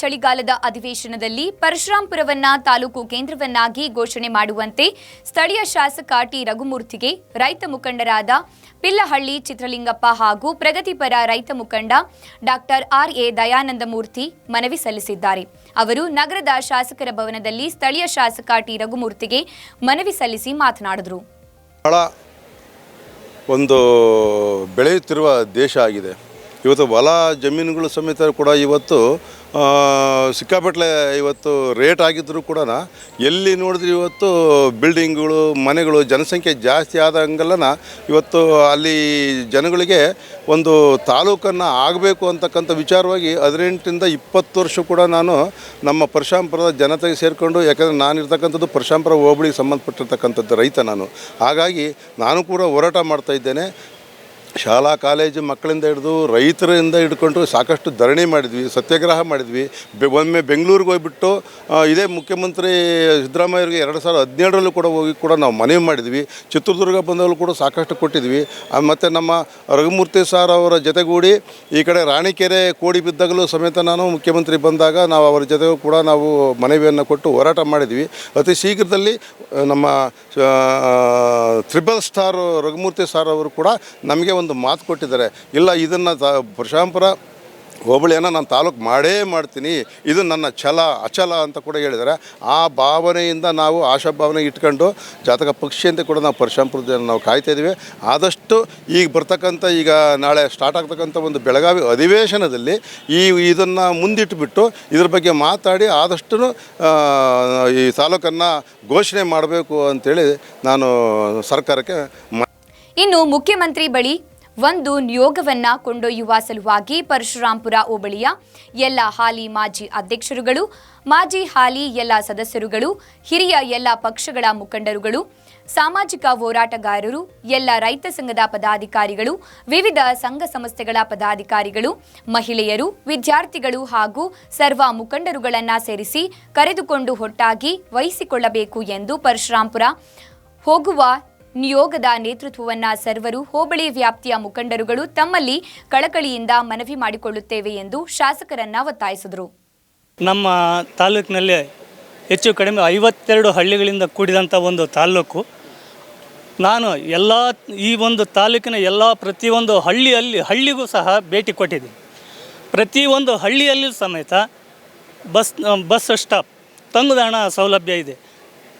ಚಳಿಗಾಲದ ಅಧಿವೇಶನದಲ್ಲಿ ಪರಶುರಾಂಪುರವನ್ನ ತಾಲೂಕು ಕೇಂದ್ರವನ್ನಾಗಿ ಘೋಷಣೆ ಮಾಡುವಂತೆ ಸ್ಥಳೀಯ ಶಾಸಕ ಟಿ. ರಘುಮೂರ್ತಿಗೆ ರೈತ ಮುಖಂಡರಾದ ಪಿಲ್ಲಹಳ್ಳಿ, ಚಿತ್ರಲಿಂಗಪ್ಪ ಹಾಗೂ ಪ್ರಗತಿಪರ ರೈತ ಮುಖಂಡ ಡಾಕ್ಟರ್ ಆರ್. ಎ. ದಯಾನಂದಮೂರ್ತಿ ಮನವಿ ಸಲ್ಲಿಸಿದ್ದಾರೆ. ಅವರು ನಗರದ ಶಾಸಕರ ಭವನದಲ್ಲಿ ಸ್ಥಳೀಯ ಶಾಸಕ ಟಿ. ರಘುಮೂರ್ತಿಗೆ ಮನವಿ ಸಲ್ಲಿಸಿ ಮಾತನಾಡಿದರು. ಒಂದು ಬೆಳೆಯುತ್ತಿರುವ ದೇಶ ಆಗಿದೆ. ಇವತ್ತು ಹೊಲ ಜಮೀನುಗಳು ಸಮೇತ ಕೂಡ ಇವತ್ತು ಸಿಕ್ಕಾಪಟ್ಟಲೆ ಇವತ್ತು ರೇಟ್ ಆಗಿದ್ದರೂ ಕೂಡ ಎಲ್ಲಿ ನೋಡಿದ್ರೆ ಇವತ್ತು ಬಿಲ್ಡಿಂಗ್ಗಳು, ಮನೆಗಳು ಜನಸಂಖ್ಯೆ ಜಾಸ್ತಿ ಆದಂಗೆಲ್ಲನ ಇವತ್ತು ಅಲ್ಲಿ ಜನಗಳಿಗೆ ಒಂದು ತಾಲೂಕನ್ನು ಆಗಬೇಕು ಅಂತಕ್ಕಂಥ ವಿಚಾರವಾಗಿ ಹದಿನೆಂಟರಿಂದ ಇಪ್ಪತ್ತು ವರ್ಷ ಕೂಡ ನಾನು ನಮ್ಮ ಪರಶಾಂಪುರದ ಜನತೆಗೆ ಸೇರಿಕೊಂಡು, ಯಾಕಂದರೆ ನಾನು ಇರ್ತಕ್ಕಂಥದ್ದು ಪರಶಾಂಪುರ ಹೋಬಳಿಗೆ ಸಂಬಂಧಪಟ್ಟಿರ್ತಕ್ಕಂಥದ್ದು ರೈತ ನಾನು. ಹಾಗಾಗಿ ನಾನು ಕೂಡ ಹೋರಾಟ ಮಾಡ್ತಾ ಇದ್ದೇನೆ. ಶಾಲಾ, ಕಾಲೇಜು ಮಕ್ಕಳಿಂದ ಹಿಡಿದು ರೈತರಿಂದ ಹಿಡ್ಕೊಂಡು ಸಾಕಷ್ಟು ಧರಣಿ ಮಾಡಿದ್ವಿ, ಸತ್ಯಾಗ್ರಹ ಮಾಡಿದ್ವಿ. ಬೆ, ಒಮ್ಮೆ ಬೆಂಗಳೂರಿಗೆ ಹೋಗಿಬಿಟ್ಟು ಇದೇ ಮುಖ್ಯಮಂತ್ರಿ ಸಿದ್ದರಾಮಯ್ಯರಿಗೆ ಎರಡು ಸಾವಿರದ ಹದಿನೇಳರಲ್ಲೂ ಕೂಡ ಹೋಗಿ ಕೂಡ ನಾವು ಮನವಿ ಮಾಡಿದ್ವಿ. ಚಿತ್ರದುರ್ಗ ಬಂದವರು ಕೂಡ ಸಾಕಷ್ಟು ಕೊಟ್ಟಿದ್ವಿ. ಮತ್ತು ನಮ್ಮ ರಘುಮೂರ್ತಿ ಸರ್ ಅವರ ಜೊತೆಗೂಡಿ ಈ ಕಡೆ ರಾಣಿಕೆರೆ ಕೋಡಿ ಬಿದ್ದಾಗಲೂ ಸಮೇತ ನಾನು ಮುಖ್ಯಮಂತ್ರಿ ಬಂದಾಗ ನಾವು ಅವರ ಜೊತೆಗೂ ಕೂಡ ನಾವು ಮನವಿಯನ್ನು ಕೊಟ್ಟು ಹೋರಾಟ ಮಾಡಿದ್ವಿ. ಅತಿ ಶೀಘ್ರದಲ್ಲಿ ನಮ್ಮ ತ್ರಿಬಲ್ ಸ್ಟಾರ್ ರಘುಮೂರ್ತಿ ಸರ್ ಅವರು ಕೂಡ ನಮಗೆ ಒಂದು ಮಾತು ಕೊಟ್ಟಿದ್ದಾರೆ, ಇಲ್ಲ, ಇದನ್ನು ತ ಪುರುಷಾಂಪುರ ಹೋಬಳಿಯನ್ನು ನಾನು ತಾಲೂಕು ಮಾಡೇ ಮಾಡ್ತೀನಿ, ಇದು ನನ್ನ ಛಲ, ಅಚಲ ಅಂತ ಕೂಡ ಹೇಳಿದ್ದಾರೆ. ಆ ಭಾವನೆಯಿಂದ ನಾವು ಆಶಾಭಾವನೆ ಇಟ್ಕೊಂಡು ಜಾತಕ ಪಕ್ಷಿ ಅಂತ ಕೂಡ ನಾವು ಪರಶಾಂಪುರದ ನಾವು ಕಾಯ್ತಾ ಇದ್ದೀವಿ ಆದಷ್ಟು ಈಗ ಬರ್ತಕ್ಕಂಥ ಈಗ ನಾಳೆ ಸ್ಟಾರ್ಟ್ ಆಗ್ತಕ್ಕಂಥ ಒಂದು ಬೆಳಗಾವಿ ಅಧಿವೇಶನದಲ್ಲಿ ಈ ಇದನ್ನು ಮುಂದಿಟ್ಟುಬಿಟ್ಟು ಇದ್ರ ಬಗ್ಗೆ ಮಾತಾಡಿ ಆದಷ್ಟು ಈ ತಾಲೂಕನ್ನು ಘೋಷಣೆ ಮಾಡಬೇಕು ಅಂತೇಳಿ ನಾನು ಸರ್ಕಾರಕ್ಕೆ ಇನ್ನು ಮುಖ್ಯಮಂತ್ರಿ ಬಳಿ ಒಂದು ನಿಯೋಗವನ್ನ ಕೊಂಡೊಯ್ಯುವ ಸಲುವಾಗಿ ಪರಶುರಾಂಪುರ ಹೋಬಳಿಯ ಎಲ್ಲ ಹಾಲಿ ಮಾಜಿ ಅಧ್ಯಕ್ಷರುಗಳು, ಮಾಜಿ ಹಾಲಿ ಎಲ್ಲ ಸದಸ್ಯರುಗಳು, ಹಿರಿಯ ಎಲ್ಲ ಪಕ್ಷಗಳ ಮುಖಂಡರುಗಳು, ಸಾಮಾಜಿಕ ಹೋರಾಟಗಾರರು, ಎಲ್ಲ ರೈತ ಸಂಘದ ಪದಾಧಿಕಾರಿಗಳು, ವಿವಿಧ ಸಂಘ ಸಂಸ್ಥೆಗಳ ಪದಾಧಿಕಾರಿಗಳು, ಮಹಿಳೆಯರು, ವಿದ್ಯಾರ್ಥಿಗಳು ಹಾಗೂ ಸರ್ವ ಮುಖಂಡರುಗಳನ್ನು ಸೇರಿಸಿ ಕರೆದುಕೊಂಡು ಒಟ್ಟಾಗಿ ವಹಿಸಿಕೊಳ್ಳಬೇಕು ಎಂದು ಪರಶುರಾಂಪುರ ಹೋಗುವ ನಿಯೋಗದ ನೇತೃತ್ವವನ್ನು ಸರ್ವರು ಹೋಬಳಿ ವ್ಯಾಪ್ತಿಯ ಮುಖಂಡರುಗಳು ತಮ್ಮಲ್ಲಿ ಕಳಕಳಿಯಿಂದ ಮನವಿ ಮಾಡಿಕೊಳ್ಳುತ್ತೇವೆ ಎಂದು ಶಾಸಕರನ್ನ ಒತ್ತಾಯಿಸಿದರು. ನಮ್ಮ ತಾಲೂಕಿನಲ್ಲಿ ಹೆಚ್ಚು ಕಡಿಮೆ ಐವತ್ತೆರಡು ಹಳ್ಳಿಗಳಿಂದ ಕೂಡಿದಂಥ ಒಂದು ತಾಲೂಕು. ನಾನು ಎಲ್ಲ, ಈ ಒಂದು ತಾಲೂಕಿನ ಎಲ್ಲ ಪ್ರತಿಯೊಂದು ಹಳ್ಳಿಯಲ್ಲಿ, ಹಳ್ಳಿಗೂ ಸಹ ಭೇಟಿ ಕೊಟ್ಟಿದ್ದೀನಿ. ಪ್ರತಿಯೊಂದು ಹಳ್ಳಿಯಲ್ಲೂ ಸಮೇತ ಬಸ್ ಬಸ್ ಸ್ಟಾಪ್ ತಂಗುದಾಣ ಸೌಲಭ್ಯ ಇದೆ.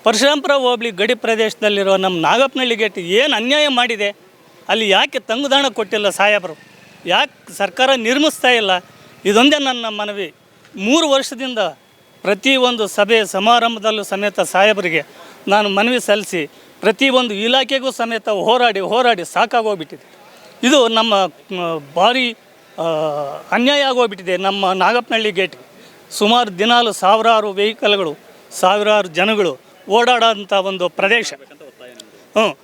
ಪರಶುರಾಂಪುರ ಹೋಬಳಿ ಗಡಿ ಪ್ರದೇಶದಲ್ಲಿರುವ ನಮ್ಮ ನಾಗಪ್ಪನಹಳ್ಳಿ ಗೇಟ್ ಏನು ಅನ್ಯಾಯ ಮಾಡಿದೆ? ಅಲ್ಲಿ ಯಾಕೆ ತಂಗುದಾಣ ಕೊಟ್ಟಿಲ್ಲ ಸಾಹೇಬರು? ಯಾಕೆ ಸರ್ಕಾರ ನಿರ್ಮಿಸ್ತಾ ಇಲ್ಲ? ಇದೊಂದೇ ನನ್ನ ಮನವಿ. ಮೂರು ವರ್ಷದಿಂದ ಪ್ರತಿಯೊಂದು ಸಭೆ ಸಮಾರಂಭದಲ್ಲೂ ಸಮೇತ ಸಾಹೇಬರಿಗೆ ನಾನು ಮನವಿ ಸಲ್ಲಿಸಿ ಪ್ರತಿಯೊಂದು ಇಲಾಖೆಗೂ ಸಮೇತ ಹೋರಾಡಿ ಹೋರಾಡಿ ಸಾಕಾಗೋಗ್ಬಿಟ್ಟಿದೆ. ಇದು ನಮ್ಮ ಭಾರಿ ಅನ್ಯಾಯ ಆಗೋಗ್ಬಿಟ್ಟಿದೆ ನಮ್ಮ ನಾಗಪ್ಪನಹಳ್ಳಿ ಗೇಟ್ ಸುಮಾರು ದಿನಾಲು ಸಾವಿರಾರು ವೆಹಿಕಲ್ಗಳು, ಸಾವಿರಾರು ಜನಗಳು ಓಡಾಡೋಂಥ ಒಂದು ಪ್ರದೇಶ. ಹ್ಞೂ.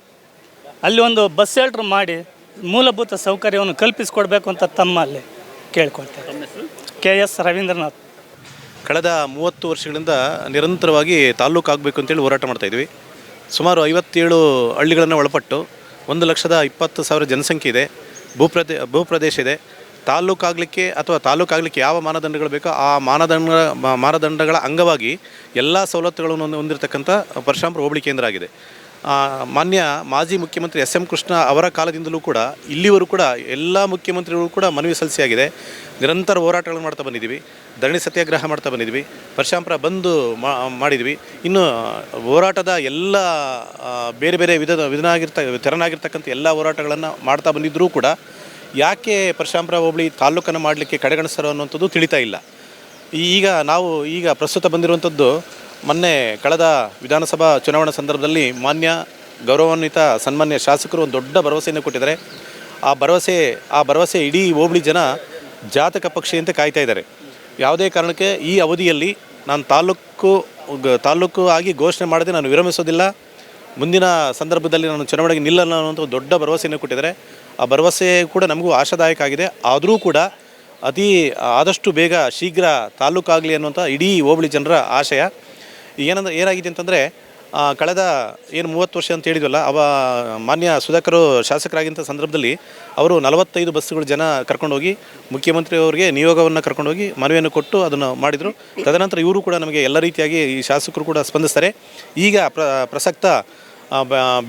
ಅಲ್ಲಿ ಒಂದು ಬಸ್ ಸೆಲ್ಟ್ರ್ ಮಾಡಿ ಮೂಲಭೂತ ಸೌಕರ್ಯವನ್ನು ಕಲ್ಪಿಸಿಕೊಡ್ಬೇಕು ಅಂತ ತಮ್ಮಲ್ಲಿ ಕೇಳ್ಕೊಳ್ತೇವೆ ಕೆ ಎಸ್ ರವೀಂದ್ರನಾಥ್. ಕಳೆದ ಮೂವತ್ತು ವರ್ಷಗಳಿಂದ ನಿರಂತರವಾಗಿ ತಾಲೂಕು ಆಗಬೇಕು ಅಂತೇಳಿ ಹೋರಾಟ ಮಾಡ್ತಾಯಿದ್ವಿ ಸುಮಾರು ಐವತ್ತೇಳು ಹಳ್ಳಿಗಳನ್ನು ಒಳಪಟ್ಟು ಒಂದು ಲಕ್ಷದ ಇಪ್ಪತ್ತು ಸಾವಿರ ಜನಸಂಖ್ಯೆ ಇದೆ. ಭೂಪ್ರದೇ ಭೂಪ್ರದೇಶ ಇದೆ. ತಾಲ್ಲೂಕಾಗಲಿಕ್ಕೆ ಅಥವಾ ತಾಲೂಕಾಗಲಿಕ್ಕೆ ಯಾವ ಮಾನದಂಡಗಳು ಬೇಕೋ ಆ ಮಾನದಂಡ, ಮಾನದಂಡಗಳ ಅಂಗವಾಗಿ ಎಲ್ಲ ಸವಲತ್ತುಗಳನ್ನು ಹೊಂದಿ- ಹೊಂದಿರತಕ್ಕಂಥ ಪರಶುರಾಂಪುರ ಹೋಬಳಿ ಕೇಂದ್ರ ಆಗಿದೆ. ಮಾನ್ಯ ಮಾಜಿ ಮುಖ್ಯಮಂತ್ರಿ ಎಸ್ ಎಂ ಕೃಷ್ಣ ಅವರ ಕಾಲದಿಂದಲೂ ಕೂಡ ಇಲ್ಲಿವರು ಕೂಡ ಎಲ್ಲ ಮುಖ್ಯಮಂತ್ರಿಗಳು ಕೂಡ ಮನವಿ ಸಲ್ಲಿಸಿಯಾಗಿದೆ. ನಿರಂತರ ಹೋರಾಟಗಳನ್ನು ಮಾಡ್ತಾ ಬಂದಿದ್ದೀವಿ. ಧರಣಿ ಸತ್ಯಾಗ್ರಹ ಮಾಡ್ತಾ ಬಂದಿದ್ವಿ ಪರಶಾಂಪುರ ಬಂದು ಮಾಡಿದ್ವಿ ಇನ್ನು ಹೋರಾಟದ ಎಲ್ಲ ಬೇರೆ ಬೇರೆ ವಿಧದ, ವಿಧನಾಗಿರ್ತ, ತೆರನಾಗಿರ್ತಕ್ಕಂಥ ಎಲ್ಲ ಹೋರಾಟಗಳನ್ನು ಮಾಡ್ತಾ ಬಂದಿದ್ದರೂ ಕೂಡ ಯಾಕೆ ಪರಶುರಾಂಪುರ ಹೋಬಳಿ ತಾಲೂಕನ್ನು ಮಾಡಲಿಕ್ಕೆ ಕಡೆಗಣಿಸ್ತಾರೋ ಅನ್ನುವಂಥದ್ದು ತಿಳಿತಾ ಇಲ್ಲ. ಈಗ ನಾವು ಈಗ ಪ್ರಸ್ತುತ ಬಂದಿರುವಂಥದ್ದು ಮೊನ್ನೆ ಕಳೆದ ವಿಧಾನಸಭಾ ಚುನಾವಣಾ ಸಂದರ್ಭದಲ್ಲಿ ಮಾನ್ಯ ಗೌರವಾನ್ವಿತ ಸನ್ಮಾನ್ಯ ಶಾಸಕರು ಒಂದು ದೊಡ್ಡ ಭರವಸೆಯನ್ನು ಕೊಟ್ಟಿದ್ದಾರೆ. ಆ ಭರವಸೆ ಆ ಭರವಸೆ ಇಡೀ ಹೋಬಳಿ ಜನ ಜಾತಕ ಪಕ್ಷಿಯಂತೆ ಕಾಯ್ತಾ ಇದ್ದಾರೆ. ಯಾವುದೇ ಕಾರಣಕ್ಕೆ ಈ ಅವಧಿಯಲ್ಲಿ ನಾನು ತಾಲೂಕು ಗ- ತಾಲೂಕು ಆಗಿ ಘೋಷಣೆ ಮಾಡದೆ ನಾನು ವಿರಮಿಸೋದಿಲ್ಲ. ಮುಂದಿನ ಸಂದರ್ಭದಲ್ಲಿ ನಾನು ಚುನಾವಣೆಗೆ ನಿಲ್ಲಲ್ಲ ಅನ್ನುವಂಥ ಒಂದು ದೊಡ್ಡ ಭರವಸೆಯನ್ನು ಕೊಟ್ಟಿದ್ದಾರೆ. ಆ ಭರವಸೆ ಕೂಡ ನಮಗೂ ಆಶಾದಾಯಕ ಆಗಿದೆ ಆದರೂ ಕೂಡ ಅತಿ ಆದಷ್ಟು ಬೇಗ ಶೀಘ್ರ ತಾಲೂಕಾಗಲಿ ಅನ್ನುವಂಥ ಇಡೀ ಹೋಬಳಿ ಜನರ ಆಶಯ. ಏನಂದ್ರೆ ಏನಾಗಿದೆ ಅಂತಂದರೆ ಕಳೆದ ಏನು ಮೂವತ್ತು ವರ್ಷ ಅಂತ ಹೇಳಿದ್ವಲ್ಲ, ಅವ ಮಾನ್ಯ ಸುಧಾಕರು ಶಾಸಕರಾಗಿದ್ದ ಸಂದರ್ಭದಲ್ಲಿ ಅವರು ನಲವತ್ತೈದು ಬಸ್ಸುಗಳು ಜನ ಕರ್ಕೊಂಡೋಗಿ ಮುಖ್ಯಮಂತ್ರಿಯವರಿಗೆ ನಿಯೋಗವನ್ನು ಕರ್ಕೊಂಡೋಗಿ ಮನವಿಯನ್ನು ಕೊಟ್ಟು ಅದನ್ನು ಮಾಡಿದರು. ತದನಂತರ ಇವರು ಕೂಡ ನಮಗೆ ಎಲ್ಲ ರೀತಿಯಾಗಿ ಈ ಶಾಸಕರು ಕೂಡ ಸ್ಪಂದಿಸ್ತಾರೆ. ಈಗ ಪ್ರ, ಪ್ರಸಕ್ತ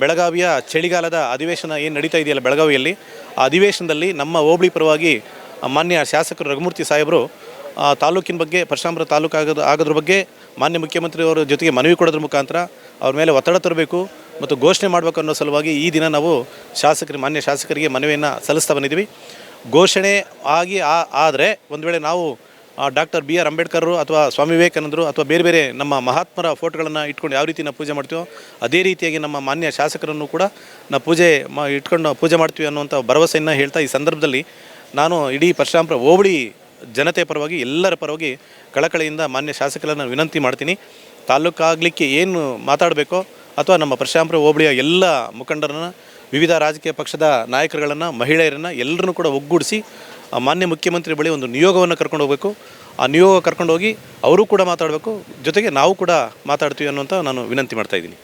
ಬೆಳಗಾವಿಯ ಚಳಿಗಾಲದ ಅಧಿವೇಶನ ಏನು ನಡೀತಾ ಇದೆಯಲ್ಲ ಬೆಳಗಾವಿಯಲ್ಲಿ? ಆ ಅಧಿವೇಶನದಲ್ಲಿ ನಮ್ಮ ಹೋಬಳಿ ಪರವಾಗಿ ಮಾನ್ಯ ಶಾಸಕರು ರಘುಮೂರ್ತಿ ಸಾಹೇಬರು ತಾಲೂಕಿನ ಬಗ್ಗೆ ಪರಶುರಾಮಪುರ ತಾಲೂಕು ಆಗೋದು, ಆಗೋದ್ರ ಬಗ್ಗೆ ಮಾನ್ಯ ಮುಖ್ಯಮಂತ್ರಿಯವರ ಜೊತೆಗೆ ಮನವಿ ಕೊಡೋದ್ರ ಮುಖಾಂತರ ಅವ್ರ ಮೇಲೆ ಒತ್ತಡ ತರಬೇಕು ಮತ್ತು ಘೋಷಣೆ ಮಾಡಬೇಕು ಅನ್ನೋ ಸಲುವಾಗಿ ಈ ದಿನ ನಾವು ಶಾಸಕರಿಗೆ ಮಾನ್ಯ ಶಾಸಕರಿಗೆ ಮನವಿಯನ್ನು ಸಲ್ಲಿಸ್ತಾ ಬಂದಿದ್ದೀವಿ. ಘೋಷಣೆ ಆಗಿ ಆದರೆ ಒಂದು ವೇಳೆ ನಾವು ಡಾಕ್ಟರ್ ಬಿ ಆರ್ ಅಂಬೇಡ್ಕರ್ ಅಥವಾ ಸ್ವಾಮಿ ವಿವೇಕಾನಂದರು ಅಥವಾ ಬೇರೆ ಬೇರೆ ನಮ್ಮ ಮಹಾತ್ಮರ ಫೋಟೋಗಳನ್ನು ಇಟ್ಕೊಂಡು ಯಾವ ರೀತಿ ನಾವು ಪೂಜೆ ಮಾಡ್ತೀವೋ ಅದೇ ರೀತಿಯಾಗಿ ನಮ್ಮ ಮಾನ್ಯ ಶಾಸಕರನ್ನು ಕೂಡ ನಾವು ಪೂಜೆ ಮಾ ಇಟ್ಕೊಂಡು ಪೂಜೆ ಮಾಡ್ತೀವಿ ಅನ್ನುವಂಥ ಭರವಸೆಯನ್ನು ಹೇಳ್ತಾ ಈ ಸಂದರ್ಭದಲ್ಲಿ ನಾನು ಇಡೀ ಪರಶುರಾಮಪುರ ಹೋಬಳಿ ಜನತೆ ಪರವಾಗಿ, ಎಲ್ಲರ ಪರವಾಗಿ ಕಳಕಳಿಯಿಂದ ಮಾನ್ಯ ಶಾಸಕರನ್ನು ವಿನಂತಿ ಮಾಡ್ತೀನಿ. ತಾಲೂಕಾಗಲಿಕ್ಕೆ ಏನು ಮಾತಾಡಬೇಕೋ ಅಥವಾ ನಮ್ಮ ಪರಶುರಾಮಪುರ ಹೋಬಳಿಯ ಎಲ್ಲ ಮುಖಂಡರನ್ನು, ವಿವಿಧ ರಾಜಕೀಯ ಪಕ್ಷದ ನಾಯಕರುಗಳನ್ನು, ಮಹಿಳೆಯರನ್ನು ಎಲ್ಲರನ್ನೂ ಕೂಡ ಒಗ್ಗೂಡಿಸಿ ಮಾನ್ಯ ಮುಖ್ಯಮಂತ್ರಿ ಬಳಿ ಒಂದು ನಿಯೋಗವನ್ನು ಕರ್ಕೊಂಡು ಹೋಗಬೇಕು. ಆ ನಿಯೋಗ ಕರ್ಕೊಂಡು ಹೋಗಿ ಅವರು ಕೂಡ ಮಾತಾಡಬೇಕು. ಜೊತೆಗೆ ನಾವು ಕೂಡ ಮಾತಾಡ್ತೀವಿ ಅನ್ನುವಂಥ ನಾನು ವಿನಂತಿ ಮಾಡ್ತಾ ಇದ್ದೀನಿ.